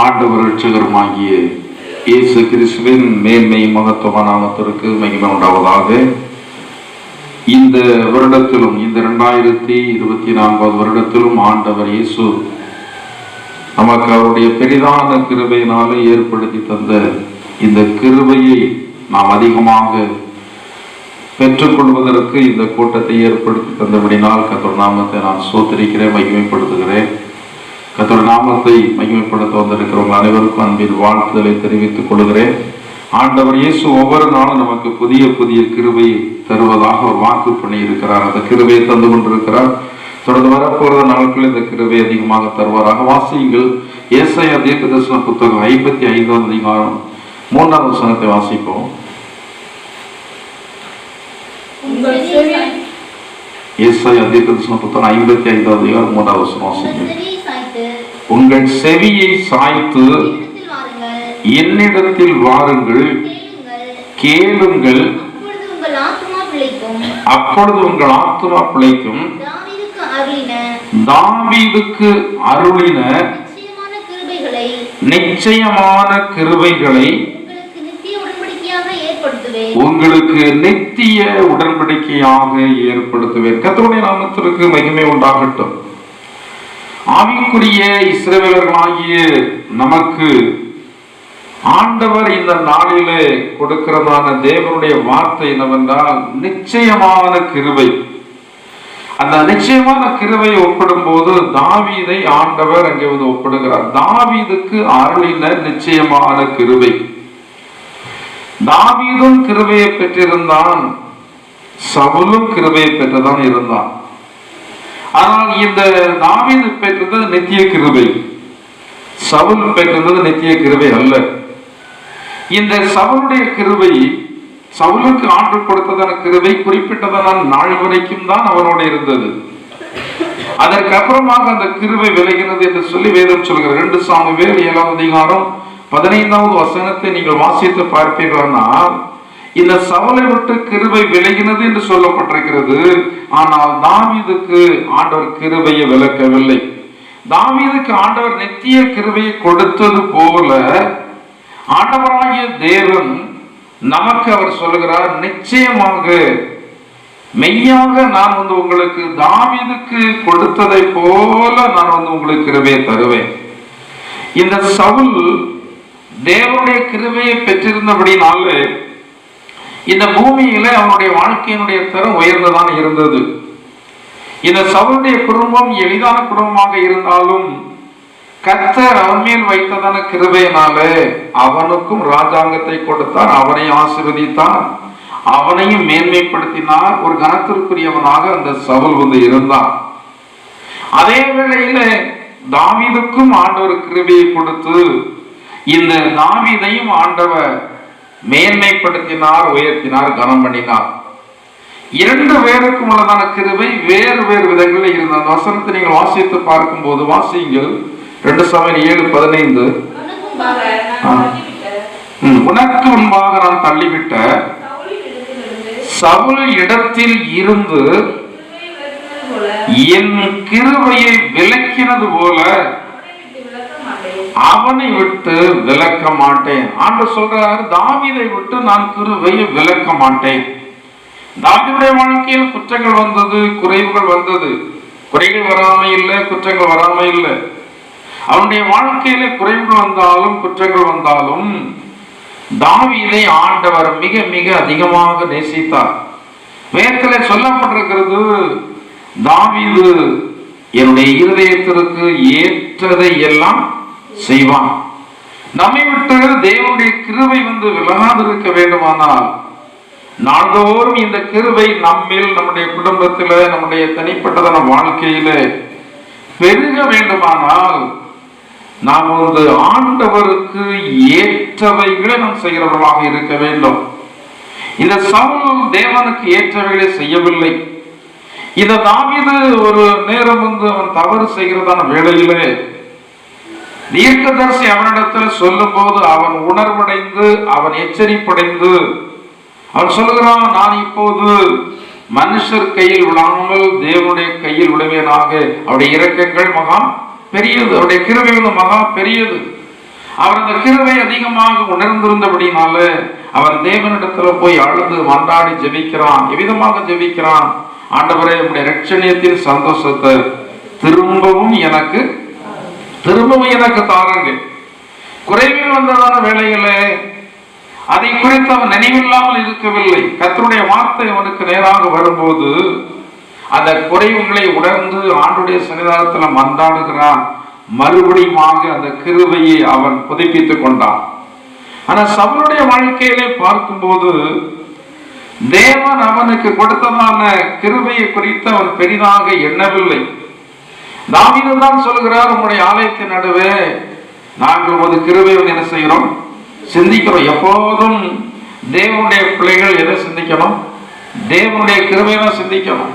ஆண்டவர் ரட்சகருமாகிய இயேசு கிறிஸ்துவின் மேன்மை மகத்துவ நாமத்திற்கு மகிமை உண்டாவதாக. இந்த வருடத்திலும் இந்த இரண்டாயிரத்தி இருபத்தி நான்காவது வருடத்திலும் ஆண்டவர் இயேசு நமக்கு அவருடைய பெரிதான கிருபையினாலே ஏற்படுத்தி தந்த இந்த கிருபையை நாம் அதிகமாக பெற்றுக்கொள்வதற்கு இந்த கூட்டத்தை ஏற்படுத்தி தந்தபடினால் கத்தர் நாமத்தை நான் சோத்தரிக்கிறேன் மகிமைப்படுத்துகிறேன். கத்தோட நாமத்தை மகிமைப்படுத்த வந்திருக்கிறவங்க அனைவருக்கும் அன்பின் வாழ்த்துதலை தெரிவித்துக் கொள்கிறேன். ஆண்டவர் இயேசு ஒவ்வொரு நாளும் நமக்கு புதிய புதிய கிருபை தருவதாக ஒரு வாக்கு பண்ணி இருக்கிறார் அந்த கிருபையை தந்து கொண்டிருக்கிறார். தொடர்ந்து வரப்போகிற நாட்களில் இந்த கிருபை அதிகமாக தருவாராக. வாசியுங்கள். ஏசாயா தீர்க்க தரிசன புத்தகம் ஐம்பத்தி ஐந்தாவது அதிகாரம் மூன்றாம் வசனத்தை வாசிப்போம். ஏசாயா தீர்க்க தரிசன புத்தகம் ஐம்பத்தி ஐந்தாவது அதிகாரம் மூன்றாவது வசனம் வாசிங்க உங்கள் செவியை சாய்த்து என்னிடத்தில் வாருங்கள். கேளுங்கள். அப்பொழுது உங்கள் ஆத்துமா பிழைக்கும். தாவீதுக்கு அருளின. நிச்சயமான கிருபைகளை. உங்களுக்கு நித்திய உடன்படிக்கையாக ஏற்படுத்துவேன். கர்த்தருடைய நாமத்திற்கு மகிமை உண்டாகட்டும். ஆவிக்குரிய இஸ்ரவேலர்களாகிய நமக்கு ஆண்டவர் இந்த நாளிலே கொடுக்கிறதான தேவனுடைய வார்த்தை என்னவென்றால் நிச்சயமான கிருவை அந்த நிச்சயமான கிருவை ஒப்பிடும் போது தாவீதை ஆண்டவர் அங்கே வந்து ஒப்பிடுகிறார். தாவீதுக்கு அருளின நிச்சயமான கிருவை தாவீதும் கிருவையை பெற்றிருந்தான். சவுலும் கிருவையை பெற்றுதான் இருந்தான். ஆனால் இந்த தாவீது பெற்றது நித்திய கிருபை. சவுல் பெற்றது நித்திய கிருபை அல்ல. இந்த சவுளுடைய கிருபை சவுலுக்கு ஆண்டு கொடுத்ததான கிருபை குறிப்பிட்டதான நாள் வரைக்கும் தான் அவனோட இருந்தது. அதற்கு அப்புறமாக அந்த கிருபை விளைகிறது என்று சொல்லி வேதம் சொல்கிற ரெண்டு சாமுவேல் ஏழாம் அதிகாரம் பதினைந்தாவது வசனத்தை நீங்கள் வாசித்து பார்ப்பீர்களானால் இந்த சவலை விட்டு கிருபை விலகினது என்று சொல்லப்பட்டிருக்கிறது. ஆனால் தாவிதுக்கு ஆண்டவர் கிருபையை விளக்கவில்லை. தாவிதுக்கு ஆண்டவர் நித்திய கிருபையை கொடுத்தது போல ஆண்டவராகிய தேவன் நமக்கு அவர் சொல்லுகிறார் நிச்சயமாக மெய்யாக நான் வந்து உங்களுக்கு தாவிதுக்கு கொடுத்ததை போல நான் வந்து உங்களுக்கு கிருபையை தருவேன். இந்த சவுல் தேவனுடைய கிருபையை பெற்றிருந்தபடினாலே இந்த பூமியில அவனுடைய வாழ்க்கையினுடைய தரம் உயர்ந்ததான் இருந்தது. இந்த சவுளுடைய குடும்பம் எளிதான குடும்பமாக இருந்தாலும் கத்தர் அவன் மேல் வைத்ததான கிருபையினாலே அவனுக்கும் ராஜாங்கத்தை கொடுத்தார் அவனை ஆசீர்வதித்தார் அவனையும் மேன்மைப்படுத்தினார் ஒரு கனத்திற்குரியவனாக அந்த சவுல் வந்து இருந்தான். அதே வேளையில தாவிதுக்கும் ஆண்டவர் கிருபையை கொடுத்து இந்த தாவிதையும் ஆண்டவர் மேன்மைப்படுத்தினார் உயர்த்தினார் கனம் பண்ணினார் இரண்டு பேருக்கும் உள்ளதான கிருபை வேறு வேறு விதங்களில் இருந்த அந்த வசனத்தை நீங்கள் வாசித்து பார்க்கும்போது வாசியுங்கள். ரெண்டு சமையல் ஏழு பதினைந்து. உனக்கு முன்பாக. நான் தள்ளிவிட்ட சவுல் இடத்தில் இருந்து என் கிருபையை விலக்கினது போல அவனை விட்டு விலக்க மாட்டேன். ஆண்டு சொல்றாரு தாவிதை விட்டு நான் கிருவையை விலக்க மாட்டேன். தாவிதுடைய வாழ்க்கையில் குற்றங்கள் வந்தது குறைவுகள் வந்தது. குறைகள் வராம இல்லை குற்றங்கள் வராம இல்லை. அவனுடைய வாழ்க்கையில குறைவுகள் வந்தாலும் குற்றங்கள் வந்தாலும் தாவிதை ஆண்டவர் மிக மிக அதிகமாக நேசித்தார். வேதத்திலே சொல்லப்பட்டிருக்கிறது தாவிது என்னுடைய இருதயத்திற்கு ஏற்றதை எல்லாம் செய்வான். நம்மை விட்டு தேவனுடைய கிருவை வந்து விலகாதிருக்க வேண்டுமானால் நாள்தோறும் இந்த கிருவை நம்மில் நம்முடைய குடும்பத்தில் நம்முடைய தனிப்பட்டதான வாழ்க்கையில பெருக வேண்டுமானால் நாம் வந்து ஆண்டவருக்கு ஏற்றவைகளை நாம் செய்கிறவர்களாக இருக்க வேண்டும். இந்த சவுல் தேவனுக்கு ஏற்றவைகளை செய்யவில்லை. இந்த தாவீது ஒரு நேரம் வந்து அவன் தவறு செய்கிறதான வேளையிலே தீர்க்கதரிசி அவனிடத்தில் சொல்லும் போது அவன் உணர்வடைந்து அவன் எச்சரிப்படைந்து அவன் சொல்லுகிறான் நான் இப்போது மனுஷர் கையில் விழாமல் தேவனுடைய கையில் விடுவேனாக அவருடைய இறக்கங்கள் மகா பெரியது. அவருடைய கிருவை வந்து மகா பெரியது. அவர் அந்த கிருவை அதிகமாக உணர்ந்திருந்தபடினால அவன் தேவனிடத்துல போய் அழுது மன்றாடி ஜெபிக்கிறான் எவ்விதமாக ஜெபிக்கிறான்? ஆண்டவரே உடைய ரட்சணியத்தின் சந்தோஷத்தை திரும்பவும் எனக்கு திரும்பவும் எனக்கு தாருங்க. குறைவில் வந்ததான வேலைகளே அதை குறித்து அவன் நினைவில்லாமல் இருக்கவில்லை. கத்தருடைய வார்த்தை அவனுக்கு நேராக வரும்போது அந்த குறைவுகளை உணர்ந்து ஆண்டுடைய சன்னிதானத்தில் மன்றாடுகிறான். மறுபடியுமாக அந்த கிருவையை அவன் புதுப்பித்துக் கொண்டான். ஆனா சவனுடைய வாழ்க்கையிலே பார்க்கும்போது தேவன் அவனுக்கு கொடுத்ததான கிருவையை குறித்து அவன் பெரிதாக எண்ணவில்லை. தாவீது தான் சொல்கிறார் உங்களுடைய ஆலயத்தின் நடுவே நாங்கள் உமது கிருபை என்ன செய்கிறோம்? சிந்திக்கிறோம். எப்போதும் தேவனுடைய பிள்ளைகள் எதை சிந்திக்கணும்? தேவனுடைய கிருபையை தான் சிந்திக்கணும்.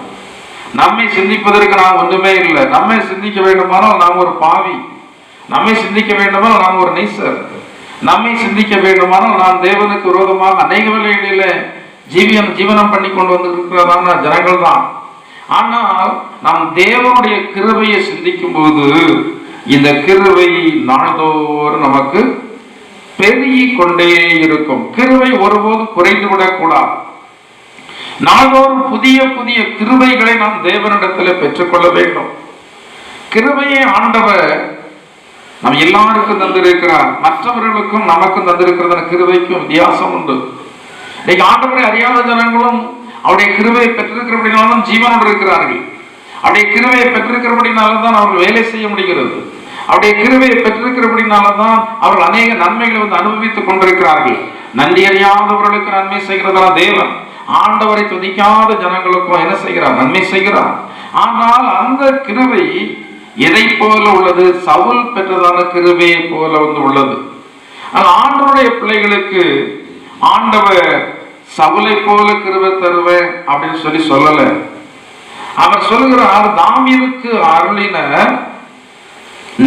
நம்மை சிந்திப்பதற்கு நாம் ஒன்றுமே இல்லை. நம்மை சிந்திக்க வேண்டுமானால் நாம் ஒரு பாவி. நம்மை சிந்திக்க வேண்டுமானால் நாம் ஒரு நீசர். நம்மை சிந்திக்க வேண்டுமானால் நாம் தேவனுக்கு விரோதமாக அநேக வேலைகளில் ஜீவியம் ஜீவனம் பண்ணி கொண்டு வந்து இருக்கிறதான ஜனங்கள் தான் ஆனால் நாம் தேவனுடைய கிருபையை சிந்திக்கும் போது இந்த கிருவை நாள்தோறும் நமக்கு பெருகி கொண்டே இருக்கும். கிருவை ஒருபோது குறைந்து விடக்கூடாது நாள்தோறும் புதிய புதிய கிருவைகளை நாம் தேவனிடத்தில் பெற்றுக்கொள்ள வேண்டும். கிருவையை ஆண்டவர் நம் எல்லாருக்கும் தந்திருக்கிறார். மற்றவர்களுக்கும் நமக்கும் தந்திருக்கிறதான கிருவைக்கும் வித்தியாசம் உண்டு. இன்னைக்கு ஆண்டவரை அறியாத ஜனங்களும் அவருடைய கிருவையை பெற்றிருக்கிறபடினால தான் ஜீவனோடு இருக்கிறார்கள். அவருடைய கிருவையை பெற்றிருக்கிறபடினால தான் அவர்கள் வேலை செய்ய முடிகிறது. அவருடைய கிருவையை பெற்றிருக்கிறபடினால தான் அவர்கள் அநேக நன்மைகளை வந்து அனுபவித்துக் கொண்டிருக்கிறார்கள். நன்றி அறியாதவர்களுக்கு நன்மை செய்கிறதா தேவன். ஆண்டவரை துதிக்காத ஜனங்களுக்கும் என்ன செய்கிறார்? நன்மை செய்கிறார். ஆனால் அந்த கிருவை எதை போல உள்ளது? சவுல் பெற்றதான கிருவையை போல வந்து உள்ளது. ஆனால் ஆண்டவருடைய பிள்ளைகளுக்கு ஆண்டவர் சவுளை போல கிருவை தருவேன் அப்படின்னு சொல்லி சொல்லல. அவர் சொல்லுகிறார் தாவீதுக்கு அருளின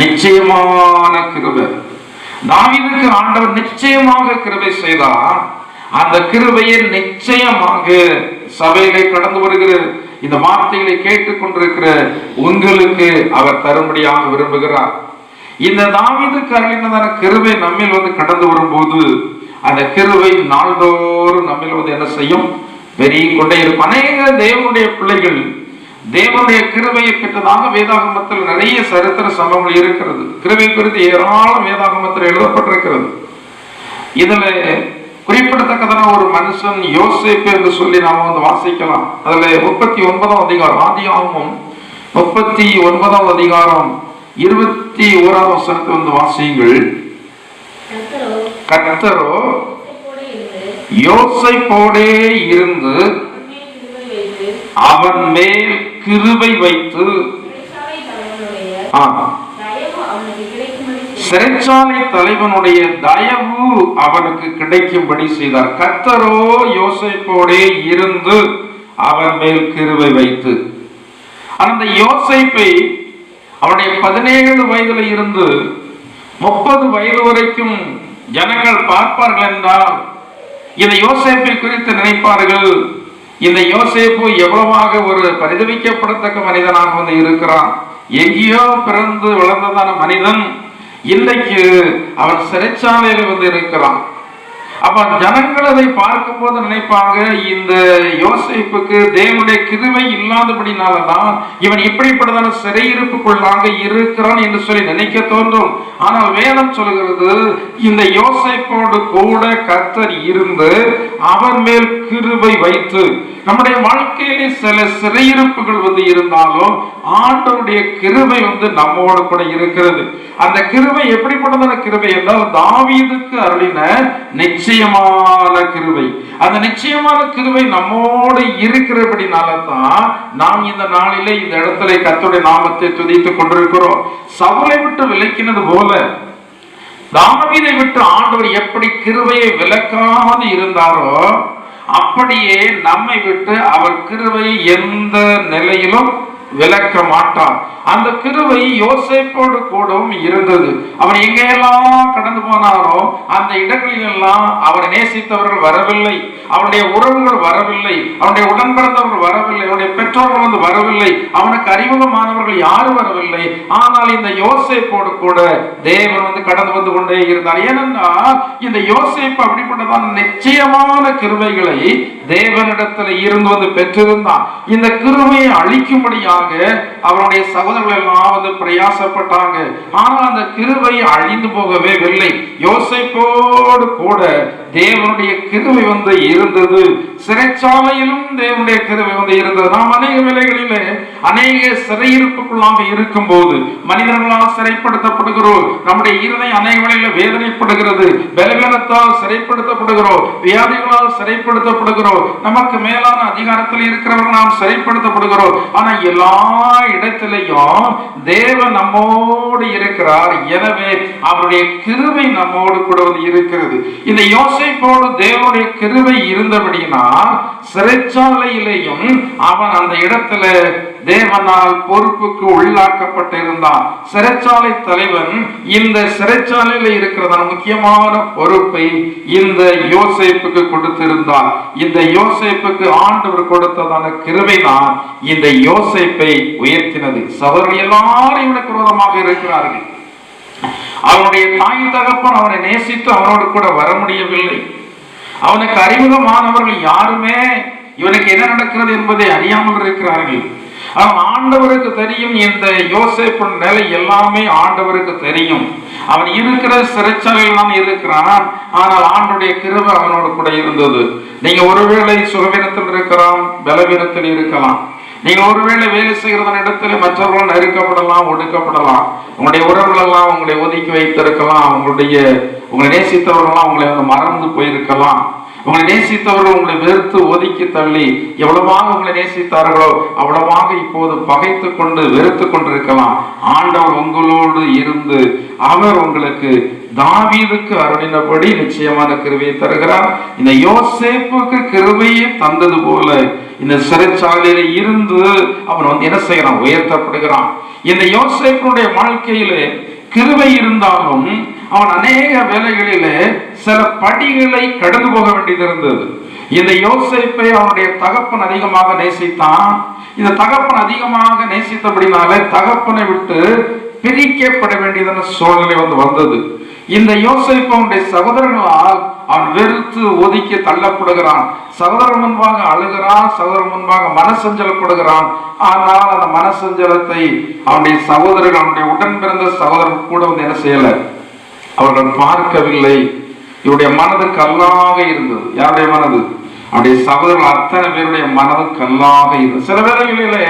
நிச்சயமான கிருபை. தாவீதுக்கு ஆண்டவர் நிச்சயமாக கிருபை செய்தார். அந்த கிருபையை நிச்சயமாக சபையிலே கடந்து வருகிற இந்த வார்த்தைகளை கேட்டுக்கொண்டிருக்கிற உங்களுக்கு அவர் தரும்படியாக விரும்புகிறார். இந்த தாவீதுக்கு அருளினதான கிருபை நம்மில் வந்து கடந்து வரும்போது அந்த கிருபை நாள்தோறும் நம்மில் வந்து என்ன செய்யும்? பெருகி கொண்டே இருக்கும். அநேக தேவனுடைய பிள்ளைகள் தேவனுடைய கிருபையை பெற்றதாக வேதாகமத்தில் நிறைய சரித்திர சம்பவங்கள் இருக்கிறது. கிருபை குறித்து ஏராளம் வேதாகமத்தில் எழுதப்பட்டிருக்கிறது. இதுல குறிப்பிடத்தக்கதான ஒரு மனுஷன் யோசேப்பு என்று சொல்லி நாம வந்து வாசிக்கலாம். அதுல முப்பத்தி ஒன்பதாம் அதிகாரம் ஆதியாகமும் முப்பத்தி ஒன்பதாம் அதிகாரம் இருபத்தி ஓராம் வசனத்தை வந்து வாசியுங்கள். கர்த்தரோ யோசைப்போடே இருந்து அவன் மேல் கிருபை வைத்து சிறைச்சாலை தலைவனுடைய தயவு அவனுக்கு கிடைக்கும்படி செய்தார். கத்தரோ யோசைப்போடே இருந்து அவன் மேல் கிருவை வைத்து அந்த யோசைப்பை அவனுடைய பதினேழு வயதுல இருந்து முப்பது வயது வரைக்கும் ஜனங்கள் பார்ப்பார்கள் என்றால் இந்த யோசேப்பை குறித்து நினைப்பார்கள் இந்த யோசேப்பு எவ்வளவாக ஒரு பரிதவிக்கப்படத்தக்க மனிதனாக வந்து இருக்கிறான்? எங்கேயோ பிறந்து வளர்ந்ததான மனிதன் இன்றைக்கு அவன் சிறைச்சாலையில வந்து இருக்கிறான். அப்ப ஜனங்கள் அதை பார்க்கும்போது நினைப்பாங்க இந்த யோசிப்புக்கு தேவனுடைய கிருவை இல்லாதபடினாலதான் இவன் இப்படிப்பட்டதான சிறையிருப்புக்குள்ளாக இருக்கிறான் என்று சொல்லி நினைக்க தோன்றும். ஆனால் வேதம் சொல்கிறது இந்த யோசைப்போடு கூட கர்த்தர் இருந்து அவன் மேல் கிருபை வைத்து நம்முடைய வாழ்க்கையிலே சில சிறையிருப்புகள் வந்து இருந்தாலும் ஆண்டவருடைய கிருபை வந்து நம்மோட கூட இருக்கிறது. அந்த கிருபை எப்படிப்பட்டதான கிருபை என்றால் தாவீதுக்கு அருளின நிச்சயமான கிருவை அந்த நிச்சயமான கிருவை நம்மோடு இருக்கிறபடினால தான் நாம் இந்த நாளிலே இந்த இடத்துல கத்துடைய நாமத்தை துதித்துக் கொண்டிருக்கிறோம். சவலை விட்டு விலக்கினது போல தாவீதை விட்டு ஆண்டவர் எப்படி கிருவையை விளக்காது இருந்தாரோ அப்படியே நம்மை விட்டு அவர் கிருவையை எந்த நிலையிலும் விளக்க மாட்டார் அந்த கிருவை யோசேப்போடு கூடவும் இருந்தது. அவன் எங்கெல்லாம் கடந்து போனாரோ அந்த இடங்களில் எல்லாம் அவரை நேசித்தவர்கள் வரவில்லை. அவனுடைய உறவுகள் வரவில்லை. அவனுடைய உடன்பிறந்தவர்கள் வரவில்லை. அவனுடைய பெற்றோர்கள் வந்து வரவில்லை. அவனுக்கு அறிமுகமானவர்கள் யாரும் வரவில்லை. ஆனால் இந்த யோசேப்போடு கூட தேவன் வந்து கடந்து வந்து கொண்டே இருந்தார். ஏனென்றால் இந்த யோசிப்பு அப்படிப்பட்டதான நிச்சயமான கிருவைகளை தேவனிடத்தில் இருந்து வந்து பெற்றிருந்தான். இந்த கிருவையை அழிக்கும்படியாக அவருடைய சகோதரர்கள் எல்லாம் வந்து பிரயாசப்பட்டாங்க. ஆனால் அந்த கிருபை அழிந்து போகவே இல்லை யோசிப்போடு கூட தேவனுடைய கிருமை வந்து இருந்தது. சிறைச்சாலையிலும் தேவனுடைய கிருமை வந்து இருந்தது. நாம் அநேக வேலைகளிலே அநேக சிறையிருப்புக்குள்ளாக இருக்கும் போது மனிதர்களால் சிறைப்படுத்தப்படுகிறோம். நம்முடைய இருதயம் அநேக வேளையில வேதனைப்படுகிறது. பலவீனத்தால் சிறைப்படுத்தப்படுகிறோம். வியாதிகளால் சிறைப்படுத்தப்படுகிறோம். நமக்கு மேலான அதிகாரத்தில் இருக்கிறவர்கள் நாம் சிறைப்படுத்தப்படுகிறோம். ஆனா எல்லா இடத்திலையும் தேவன் நம்மோடு இருக்கிறார். எனவே அவருடைய கிருமை நம்மோடு கூட வந்து இருக்கிறது. இந்த யோசைப்போடு தேவனுடைய கிருவை இருந்தபடினா சிறைச்சாலையிலேயும் அவன் அந்த இடத்துல தேவனால் பொறுப்புக்கு உள்ளாக்கப்பட்டிருந்தான். சிறைச்சாலை தலைவன் இந்த சிறைச்சாலையில இருக்கிறதான முக்கியமான பொறுப்பை இந்த யோசேப்புக்கு கொடுத்திருந்தான். இந்த யோசேப்புக்கு ஆண்டவர் கொடுத்ததான கிருவை தான் இந்த யோசேப்பை உயர்த்தினது. சவர்கள் எல்லாரும் இவனுக்கு விரோதமாக இருக்கிறார்கள். அவனுடைய தாய் தகப்பன் அவனை நேசித்து அவனோடு கூட வர முடியவில்லை. அவனுக்கு அறிமுகமானவர்கள் யாருமே இவனுக்கு என்ன நடக்கிறது என்பதை அறியாமல் இருக்கிறார்கள். அவன் ஆண்டவருக்கு தெரியும் இந்த யோசேப்பின் நிலை எல்லாமே ஆண்டவருக்கு தெரியும். அவன் இருக்கிற சிறைச்சாலையில் தான் இருக்கிறான். ஆனால் ஆண்டுடைய கிருவை அவனோடு கூட இருந்தது. நீங்க ஒருவேளை சுகவீனத்தில் இருக்கலாம் பலவீனத்தில் இருக்கலாம். நீங்க ஒருவேளை வேலை செய்கிறதன் இடத்துல மற்றவர்கள் நெருக்கப்படலாம் ஒடுக்கப்படலாம். உங்களுடைய உறவுகள் எல்லாம் உங்களை ஒதுக்கி வைத்திருக்கலாம். உங்களுடைய உங்களை நேசித்தவர்கள்லாம் உங்களை வந்து மறந்து போயிருக்கலாம். உங்களை நேசித்தவர்கள் உங்களை வெறுத்து ஒதுக்கி தள்ளி எவ்வளவாக உங்களை நேசித்தார்களோ அவ்வளவாக இப்போது பகைத்து கொண்டு வெறுத்து கொண்டிருக்கலாம் ஆண்டவர் உங்களோடு இருந்து அவர் உங்களுக்கு தாவீதுக்கு அருளினபடி நிச்சயமான கிருவையை தருகிறார். இந்த யோசேப்புக்கு கிருவையை தந்தது போல இந்த சிறைச்சாலையில இருந்து அவன் வந்து என்ன செய்யறான்? உயர்த்தப்படுகிறான். இந்த யோசேப்பினுடைய வாழ்க்கையிலே கிருவை இருந்தாலும் அவன் அநேக வேலைகளிலே சில படிகளை கடந்து போக வேண்டியது இருந்தது. இந்த யோசேப்பை அவனுடைய தகப்பன் அதிகமாக நேசித்தான். இந்த தகப்பன் அதிகமாக நேசித்தபடினாலே தகப்பனை விட்டு பிரிக்கப்பட வேண்டியதான சூழ்நிலை வந்து வந்தது. இந்த யோசேப்பு அவனுடைய சகோதரர்களால் அவன் வெறுத்து ஒதுக்கி தள்ளப்படுகிறான். சகோதரன் முன்பாக அழுகிறான் சகோதரன் முன்பாக மனசஞ்சலப்படுகிறான். ஆனால் அந்த மனசஞ்சலத்தை அவனுடைய சகோதரர்கள் அவனுடைய உடன் பிறந்த சகோதரன் கூட வந்து என்ன செய்யல? அவர்கள் பார்க்கவில்லை. இவருடைய மனது கல்லாக இருந்தது. யாருடைய மனது? அவருடைய சகோதரர்கள் அத்தனை பேருடைய மனது கல்லாக இருந்தது. சில வேளைகளிலே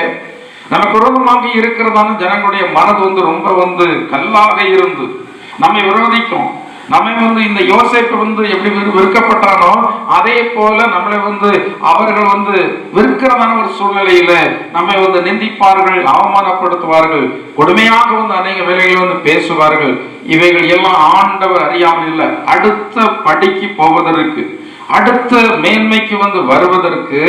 நமக்கு விரோதமாக இருக்கிறதான ஜனங்களுடைய மனது வந்து ரொம்ப வந்து கல்லாக இருந்து நம்மை விரோதிக்கும். நம்மை வந்து இந்த யோசிப்பு வந்து எப்படி விற்கப்பட்டானோ அதே போல நம்மளை வந்து அவர்கள் வந்து விற்கிறதான ஒரு சூழ்நிலையில நம்மை வந்து நிந்திப்பார்கள் அவமானப்படுத்துவார்கள் கொடுமையாக வந்து அநேக வேலைகளை வந்து பேசுவார்கள். இவைகள் எல்லாம் ஆண்டவர் அறியாமல் இல்லை அடுத்த படிக்கு போவதற்கு அடுத்த மேன்மைக்கு வந்து வருவதற்கு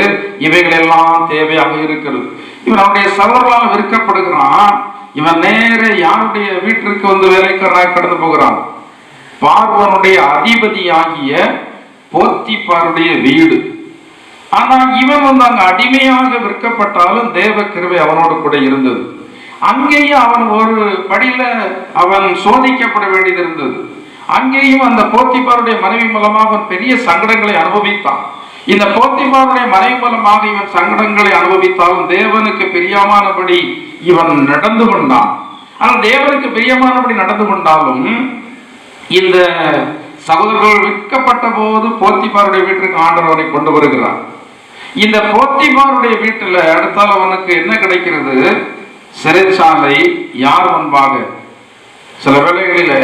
இவைகள் எல்லாம் தேவையாக இருக்கிறது. இவன் அவனுடைய சகோதரர்களால் விற்கப்படுகிறான் இவன் நேர யாருடைய வீட்டிற்கு வந்து வேலைக்காரனாக கடந்து போகிறான்? பார்வனுடைய அதிபதியாகிய போத்திப்பாருடைய வீடு. ஆனா இவன் வந்து அங்க அடிமையாக விற்கப்பட்டாலும் தேவ கிருபை அவனோடு கூட இருந்தது. அங்கேயும் அவன் ஒரு படியில அவன் சோதிக்கப்பட வேண்டியது இருந்தது. அங்கேயும் அந்த போத்திப்பாருடைய மனைவி மூலமாக அவன் பெரிய சங்கடங்களை அனுபவித்தான். இந்த போத்திபாருடைய மனைவி மூலமாக இவன் சங்கடங்களை அனுபவித்தாலும் தேவனுக்கு பிரியமானபடி இவன் நடந்து கொண்டான். ஆனால் தேவனுக்கு பிரியமானபடி நடந்து கொண்டாலும் இந்த சகோதரர்கள் விற்கப்பட்ட போது போத்திபாருடைய வீட்டிற்கு ஆண்டவரை கொண்டு வருகிறார். இந்த போத்திபாருடைய வீட்டில் அடுத்தால் அவனுக்கு என்ன கிடைக்கிறது? சிறைச்சாலை யார் முன்பாக? சில வேளைகளில்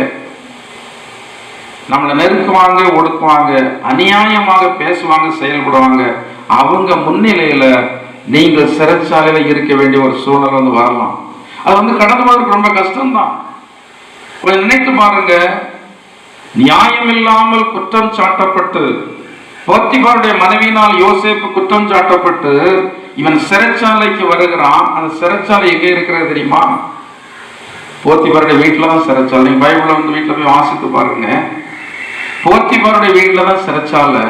நம்மளை நெருக்குவாங்க ஒடுக்குவாங்க அநியாயமாக பேசுவாங்க செயல்படுவாங்க. அவங்க முன்னிலையில நீங்கள் சிறைச்சாலையில இருக்க வேண்டிய ஒரு சூழ்நிலை வந்து வரலாம். அது வந்து கடந்து போறதுக்கு ரொம்ப கஷ்டம்தான். கொஞ்சம் நினைத்து பாருங்க. நியாயம் இல்லாமல் குற்றம் சாட்டப்பட்டு போத்திபாருடைய மனைவியினால் யோசேப்பு குற்றம் சாட்டப்பட்டு இவன் சிறைச்சாலைக்கு வருகிறான். அந்த சிறைச்சாலை எங்கே இருக்கிறது தெரியுமா? போத்திபாருடைய வீட்டில் தான் சிறைச்சாலை. நீங்க பைபிளை வந்து வீட்டில் போய் வாசித்து பாருங்க. போத்திபாருடைய வீட்டில் தான் சிறைச்சாலை.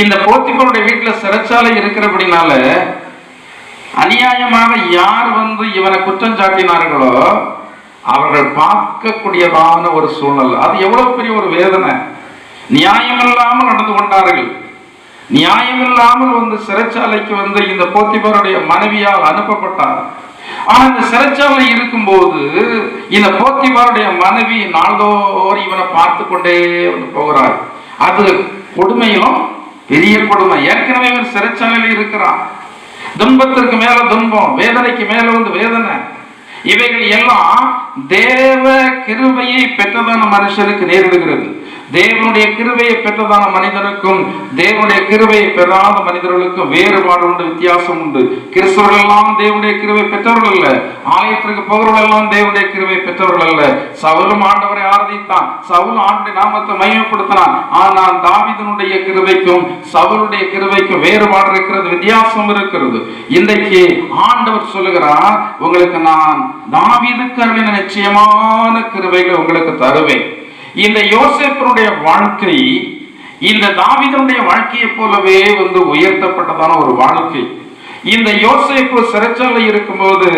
இந்த போத்திபாருடைய வீட்டில் சிறைச்சாலை இருக்கிறபடினால அநியாயமாக யார் வந்து இவனை குற்றம் சாட்டினார்களோ அவர்கள் பார்க்கக்கூடியதான ஒரு சூழ்நிலை. அது எவ்வளவு பெரிய ஒரு வேதனை. நியாயமில்லாமல் நடந்து கொண்டார்கள். நியாயமில்லாமல் வந்து சிறைச்சாலைக்கு வந்து இந்த போத்திபாருடைய மனைவியால் அனுப்பப்பட்டார். ஆனா இந்த சிறைச்சாலை இருக்கும்போது இந்த போத்திமாருடைய மனைவி நாள்தோறும் இவனை பார்த்து கொண்டே வந்து போகிறார் அது கொடுமையிலும் பெரிய கொடுமை. ஏற்கனவே இவன் சிறைச்சாலையில் இருக்கிறான். துன்பத்திற்கு மேல துன்பம் வேதனைக்கு மேல வந்து வேதனை. இவைகள் எல்லாம் தேவ கிருபையை பெற்றதான மனுஷனுக்கு நேரிடுகிறது. தேவனுடைய கிருபையை பெற்றதான மனிதனுக்கும் தேவனுடைய கிருபையை பெறாத மனிதர்களுக்கும் வேறுபாடு உண்டு வித்தியாசம் உண்டு. கிறிஸ்தவர்கள் எல்லாம் தேவனுடைய கிருவை பெற்றவர்கள் அல்ல. ஆலயத்திற்கு போகிறவர்கள் எல்லாம் தேவனுடைய கிருவை பெற்றவர்கள் அல்ல. சவுலும் ஆண்டவரை ஆரதித்தான். சவுல் ஆண்டு நாமத்தை மையப்படுத்தினான் ஆனால் தாவிதனுடைய கிருவைக்கும் சவுலுடைய கிருவைக்கும் வேறுபாடு இருக்கிறது வித்தியாசம் இருக்கிறது. இன்றைக்கு ஆண்டவர் சொல்லுகிறார் உங்களுக்கு நான் தாவிதுக்கு அருளின நிச்சயமான கிருவைகளை உங்களுக்கு தருவேன். இந்த யோசேப்பனுடைய வாழ்க்கை இந்த தாவிதனுடைய வாழ்க்கையை போலவே வந்து உயர்த்தப்பட்டதான ஒரு வாழ்க்கை. இந்த யோசேப்பு சிறைச்சாலை இருக்கும்போது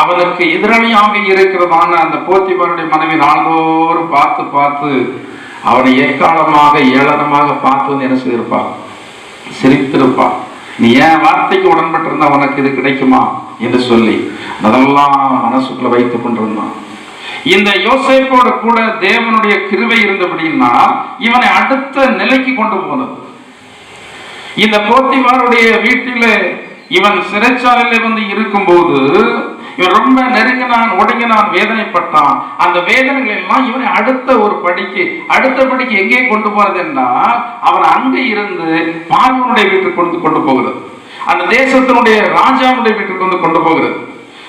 அவனுக்கு எதிரணியாக இருக்கிறதான அந்த போத்திபாருடைய மனைவி நாள்தோறும் பார்த்து பார்த்து அவனை எக்காலமாக ஏளனமாக பார்த்து வந்து என்ன செய்திருப்பான் சிரித்திருப்பான் நீ என் வார்த்தைக்கு உடன்பட்டிருந்தா உனக்கு இது கிடைக்குமா? என்று சொல்லி அதெல்லாம் மனசுக்குள்ள வைத்துக் கொண்டிருந்தான். இந்த யோசேப்போட கூட தேவனுடைய கிருவை இருந்தபடின்னா இவனை அடுத்த நிலைக்கு கொண்டு போனது. இந்த போத்திமாருடைய வீட்டில இவன் சிறைச்சாலையில வந்து இருக்கும்போது இவன் ரொம்ப நெருங்கினான் ஒடுங்கினான் வேதனைப்பட்டான். அந்த வேதனைகள் எல்லாம் இவனை அடுத்த ஒரு படிக்கு அடுத்த படிக்கு எங்கே கொண்டு போறதுன்னா அவன் அங்கே இருந்து பார்வனுடைய வீட்டுக்கு கொண்டு கொண்டு போகிறது. அந்த தேசத்தினுடைய ராஜாவுடைய வீட்டுக்கு வந்து கொண்டு போகிறது.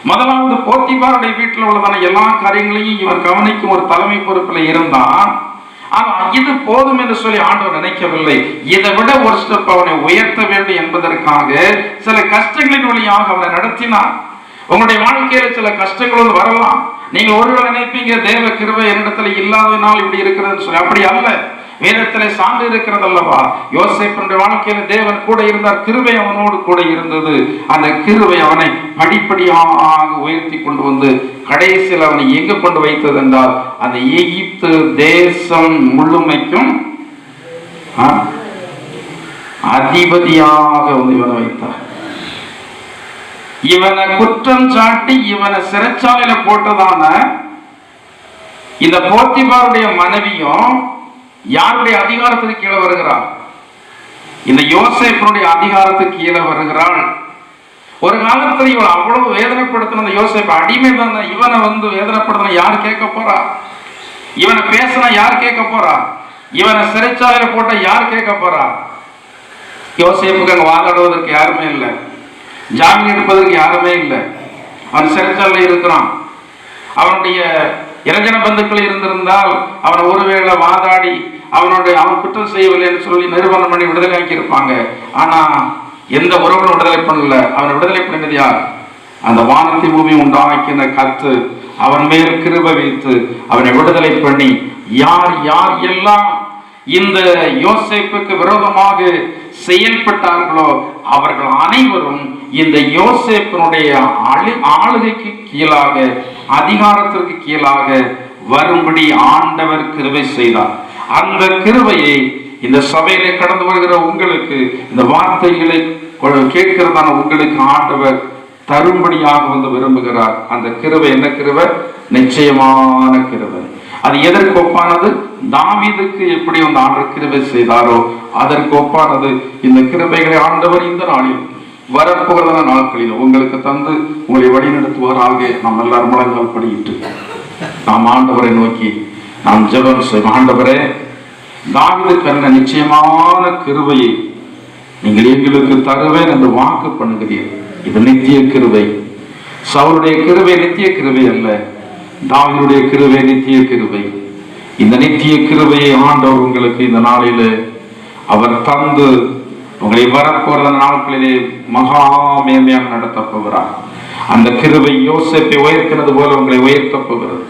முதலாவது போத்திபாருடைய வீட்டில் உள்ளதான எல்லா காரியங்களையும் இவன் கவனிக்கும் ஒரு தலைமை பொறுப்பில் இருந்தான். ஆனால் இது போதும் என்று சொல்லி ஆண்டவர் நினைக்கவில்லை. இதை விட ஒரு ஸ்டெப் அவனை உயர்த்த வேண்டும் என்பதற்காக சில கஷ்டங்களின் வழியாக அவனை நடத்தினான். உங்களுடைய வாழ்க்கையில சில கஷ்டங்களும் வரலாம். நீங்க ஒருவேளை நினைப்பீங்க தேவ கிருவை என்னிடத்துல இல்லாதனால் இப்படி இருக்கிறதுன்னு சொல்லி. அப்படி அல்ல. வேதத்திலே சான்று இருக்கிறது அல்லவா யோசிப்பினுடைய வாழ்க்கையில தேவன் கூட இருந்தார் கிருவை அவனோடு கூட இருந்தது. அந்த கிருவை அவனை படிப்படியாக உயர்த்தி கொண்டு வந்து கடைசியில் அவனை எங்க கொண்டு வைத்தது என்றால் அந்த எகிப்து தேசம் முழுமைக்கும் அதிபதியாக வந்து இவனை வைத்தார். இவனை குற்றம் சாட்டி இவனை சிறைச்சாலையில போட்டதான இந்த போத்திபாருடைய மனைவியும் யாருடைய அதிகாரத்துக்கு கீழே வருகிறாள் இந்த யோசேப்பனுடைய அதிகாரத்துக்கு கீழே வருகிறாள். ஒரு காலத்துல இவன் அவ்வளவு வேதனைப்படுத்தின அந்த அடிமை தானே இவனை வந்து வேதனைப்படுத்தின யார் கேட்க போறா? இவனை பேசினா யார் கேட்க போறா? இவனை சிறைச்சாலையில போட்ட யார் கேட்க போறா? யோசேப்புக்கு அங்கே வாதாடுவதற்கு யாருமே இல்லை. ஜாமீன் எடுப்பதற்கு யாருமே இல்லை. அவன் சிறைச்சாலையில் இருக்கிறான். அவனுடைய இறஞ்சன பந்துக்கள் இருந்திருந்தால் அவனை ஒருவேளை வாதாடி அவனுடைய அவன் குற்றம் செய்யவில்லை என்று சொல்லி நிறுவனம் பண்ணி விடுதலை ஆக்கியிருப்பாங்க ஆனா எந்த உறவுகளும் விடுதலை பண்ணல. அவனை விடுதலை பண்ணினது யார்? அந்த வானத்தை பூமி உண்டாக்கின கத்து அவன் மேல் கிருப வைத்து அவனை விடுதலை பண்ணி யார் யார் எல்லாம் இந்த யோசேப்புக்கு விரோதமாக செயல்பட்டார்களோ அவர்கள் அனைவரும் இந்த யோசேப்பினுடைய ஆளுகைக்கு கீழாக அதிகாரத்திற்கு கீழாக வரும்படி ஆண்டவர் கிருவை செய்தார். அந்த கிருவையை இந்த சபையிலே கடந்து வருகிற உங்களுக்கு இந்த வார்த்தைகளை கேட்கிறதான உங்களுக்கு ஆண்டவர் தரும்படியாக வந்து விரும்புகிறார். அந்த கிருவை என்ன கிருவை நிச்சயமான கிருவை அது எதற்கு ஒப்பானது? தாவிதுக்கு எப்படி வந்து ஆண்டு கிருவை செய்தாரோ அதற்கு ஒப்பானது இந்த கிருபைகளை ஆண்டவர் இந்த நாளில் வரப்போகிறதான நாட்களில் உங்களுக்கு தந்து உங்களை வழிநடத்துவாராக நாம் எல்லாரும் முழங்கால் படியிட்டு. நாம் ஆண்டவரை நோக்கி நாம் ஜெபம் செய்வோம். ஆண்டவரே தாவீதுக்கு கண்ண நிச்சயமான கிருவையை நீங்கள் எங்களுக்கு தருவேன் என்று வாக்கு பண்ணுகிறீர். இது நித்திய கிருவை சவருடைய கிருவை நித்திய கிருவை அல்ல. தாவினுடைய கிருவை நித்திய கிருவை இந்த நித்திய கிருவையை ஆண்டவர் உங்களுக்கு இந்த நாளிலே அவர் தந்து உங்களை வரப்போகிற நாட்களிலே மகா மேன்மையாக நடத்தப் போகிறார். அந்த கிருபை யோசிப்பை உயர்த்தினது போல உங்களை உயர்த்தப் போகிறது.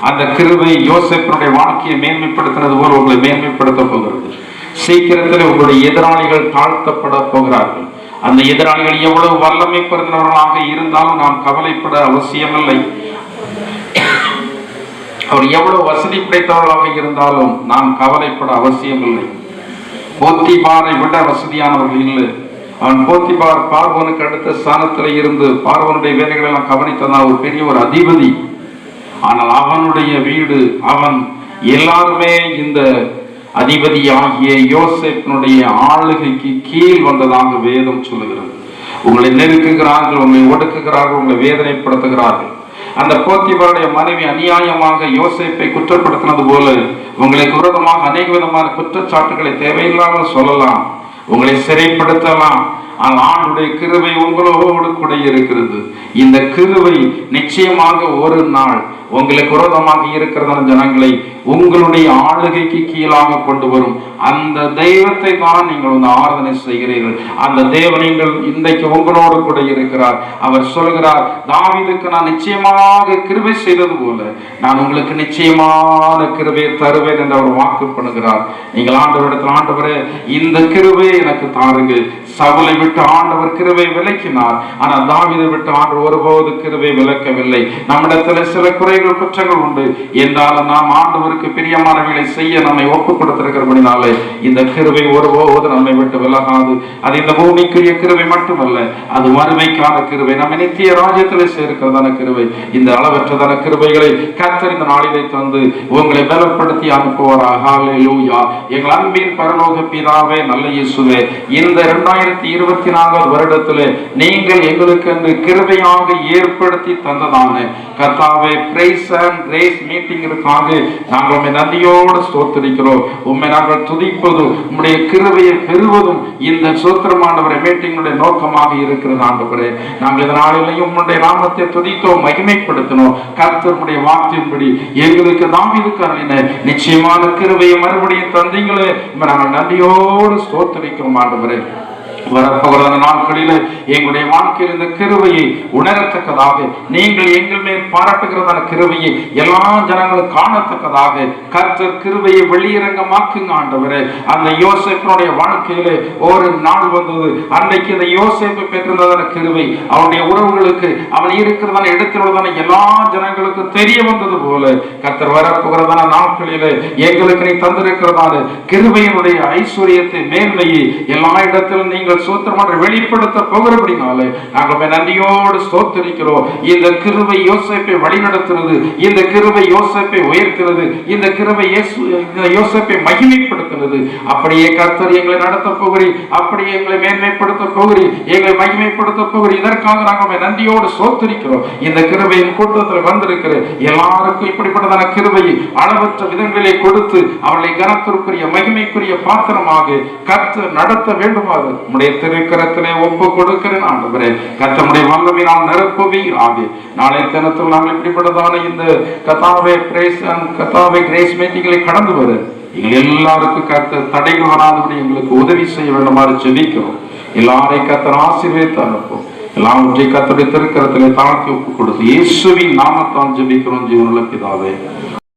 அந்த கிருபை யோசேப்பினுடைய வாழ்க்கையை மேன்மைப்படுத்தினது போல உங்களை மேன்மைப்படுத்த போகிறது. சீக்கிரத்தில் உங்களுடைய எதிராளிகள் தாழ்த்தப்பட போகிறார்கள். அந்த எதிராளிகள் எவ்வளவு வல்லமை பிறந்தவர்களாக இருந்தாலும் நாம் கவலைப்பட அவசியமில்லை. அவர் எவ்வளவு வசதி படைத்தவர்களாக இருந்தாலும் நாம் கவலைப்பட அவசியமில்லை. போத்திபாரை விட வசதியானவர்கள் இல்லை. அவன் போத்திபார் பார்வனுக்கு அடுத்த ஸ்தானத்தில் இருந்து பார்வனுடைய வேலைகளை எல்லாம் கவனித்ததான் ஒரு பெரிய ஒரு அதிபதி. ஆனால் அவனுடைய வீடு அவன் எல்லாருமே இந்த அதிபதி ஆகிய யோசேப்பினுடைய ஆளுகைக்கு கீழ் வந்ததாக வேதம் சொல்லுகிறது. உங்களை நெருக்குகிறார்கள் உங்களை ஒடுக்குகிறார்கள் உங்களை வேதனைப்படுத்துகிறார்கள். அந்த போத்திபருடைய மனைவி அநியாயமாக யோசிப்பை குற்றப்படுத்தினது போல உங்களுக்கு விரோதமாக அநேக விதமான குற்றச்சாட்டுகளை தேவையில்லாமல் சொல்லலாம். உங்களை சிறைப்படுத்தலாம். ஆனால் ஆண்டுடைய கிருவை உங்களோடு கூட இருக்கிறது. இந்த கிருவை நிச்சயமாக ஒரு நாள் உங்களுக்கு விரோதமாக இருக்கிறதான ஜனங்களை உங்களுடைய ஆளுகைக்கு கீழாக கொண்டு வரும். அந்த தெய்வத்தை தான் நீங்கள் வந்து ஆராதனை செய்கிறீர்கள். அந்த தேவன் நீங்கள் இன்றைக்கு உங்களோடு கூட இருக்கிறார். அவர் சொல்கிறார் தாவிதுக்கு நான் நிச்சயமாக கிருபை செய்தது போல நான் உங்களுக்கு நிச்சயமான கிருபையை தருவேன் என்று அவர் வாக்கு பண்ணுகிறார். நீங்கள் ஆண்டவரிடத்தில் ஆண்டவரே இந்த கிருபை எனக்கு தாருங்க சவுலை விட்டு ஆண்டவர் கிருவை விலக்கினார் ஆனால் தாவிதை விட்டு ஆண்டு ஒருபோது கிருவை விலக்கவில்லை நம்மிடத்துல சில குறைகள் குற்றங்கள் உண்டு. என்றாலும் நாம் ஆண்டவருக்கு பிரியமானவைகளை செய்ய நம்மை ஒப்பு கொடுத்திருக்கிறபடினாலே இந்த கிருவை ஒருபோது நம்மை விட்டு விலகாது. அது இந்த பூமிக்குரிய கிருவை மட்டுமல்ல அது வறுமைக்கான கிருவை நம்ம நித்திய ராஜ்யத்தில் சேர்க்கிறதான கிருவை இந்த அளவற்றதான கிருவைகளை கர்த்தர் இந்த நாளிலே தந்து உங்களை பலப்படுத்தி அனுப்புவாராக. ஹalleluya. எங்கள் அன்பின் பரலோக பிதாவே நல்ல இயேசுவே இந்த இரண்டாயிரத்தி இருபத்தி இருபத்தி நான்காவது வருடத்துல நீங்கள் எங்களுக்கு அந்த கிருபையாக ஏற்படுத்தி தந்ததான கர்த்தாவே பிரைஸ் அண்ட் ரேஸ் மீட்டிங்கிற்காக நாங்கள் உண்மை நன்றியோடு ஸ்தோத்திரிக்கிறோம். உண்மை நாங்கள் துதிப்பதும் உம்முடைய கிருபையை பெறுவதும் இந்த சோத்திரமானவரை மீட்டிங்களுடைய நோக்கமாக இருக்கிறது ஆண்டவரே. நாங்கள் இந்த நாளிலையும் உம்முடைய நாமத்தை துதித்தோம் மகிமைப்படுத்தினோம். கர்த்தருடைய வார்த்தையின்படி எங்களுக்கு தாவீதுக்கு அருளின நிச்சயமான கிருபையை மறுபடியும் தந்தீங்களே. நாங்கள் நன்றியோடு ஸ்தோத்திரிக்கிறோம் ஆண்டவரே. வரப்போகிற நாட்களில் எங்களுடைய வாழ்க்கையில் இந்த கிருவையை உணரத்தக்கதாக நீங்கள் எங்கள் மேல் பாராட்டுகிறதான கிருவையை எல்லா ஜனங்களும் காணத்தக்கதாக கர்த்தர் கிருவையை வெளியரங்கமாக்குங்க ஆண்டவரே. அந்த யோசிப்பினுடைய வாழ்க்கையிலே ஒரு நாள் வந்தது. அன்றைக்கு இந்த யோசிப்பு பெற்றிருந்ததான கிருவை அவனுடைய உறவுகளுக்கு அவன் இருக்கிறதான இடத்தில் உள்ளதான எல்லா ஜனங்களுக்கும் தெரிய வந்தது போல கர்த்தர் வரப்போகிறதான நாட்களில் எங்களுக்கு நீ தந்திருக்கிறதான கிருவையினுடைய ஐஸ்வர்யத்தை மேன்மையை எல்லா இடத்திலும் நீங்கள் சோத்திரமாக வெளிப்படுத்த போகிறபடினாலே நாங்கள் நன்றியோடு சோத்தரிக்கிறோம். இந்த கிருவை யோசிப்பை வழிநடத்துறது இந்த கிருவை யோசிப்பை உயர்த்துறது இந்த கிருவை யோசிப்பை மகிமைப்படுத்துறது. அப்படியே கர்த்தர் எங்களை நடத்த போகிறீர் அப்படியே எங்களை மேன்மைப்படுத்த போகிறீர் எங்களை மகிமைப்படுத்த போகிறீர். இதற்காக நாங்கள் நன்றியோடு சோத்தரிக்கிறோம். இந்த கிருவையின் கூட்டத்தில் வந்திருக்கிற எல்லாருக்கும் இப்படிப்பட்டதான கிருவையை அளவற்ற விதங்களிலே கொடுத்து அவர்களை கனத்திற்குரிய மகிமைக்குரிய பாத்திரமாக கர்த்தர் நடத்த வேண்டுமாக நம்முடைய உம்முடைய திருக்கரத்திலே ஒப்பு கொடுக்கிறேன் ஆண்டவரே. கத்தமுடைய வல்லமை நாம் நிரப்புவீராக நாளை தினத்தில் நாங்கள் இப்படிப்பட்டதான இந்த கதாவை பிரேஸ் கதாவை கிரேஸ் மீட்டிங்களை கடந்து வர எல்லாருக்கும் கத்த தடைகள் வராதபடி எங்களுக்கு உதவி செய்ய வேண்டுமாறு செபிக்கிறோம். எல்லாரையும் கத்தர் ஆசீர்வித்து அனுப்பும். எல்லாவற்றையும் கத்தருடைய திருக்கரத்திலே தாழ்த்தி ஒப்பு கொடுத்து இயேசுவின் நாமத்தான் ஜெபிக்கிறோம் ஜீவனுள்ள பிதாவே.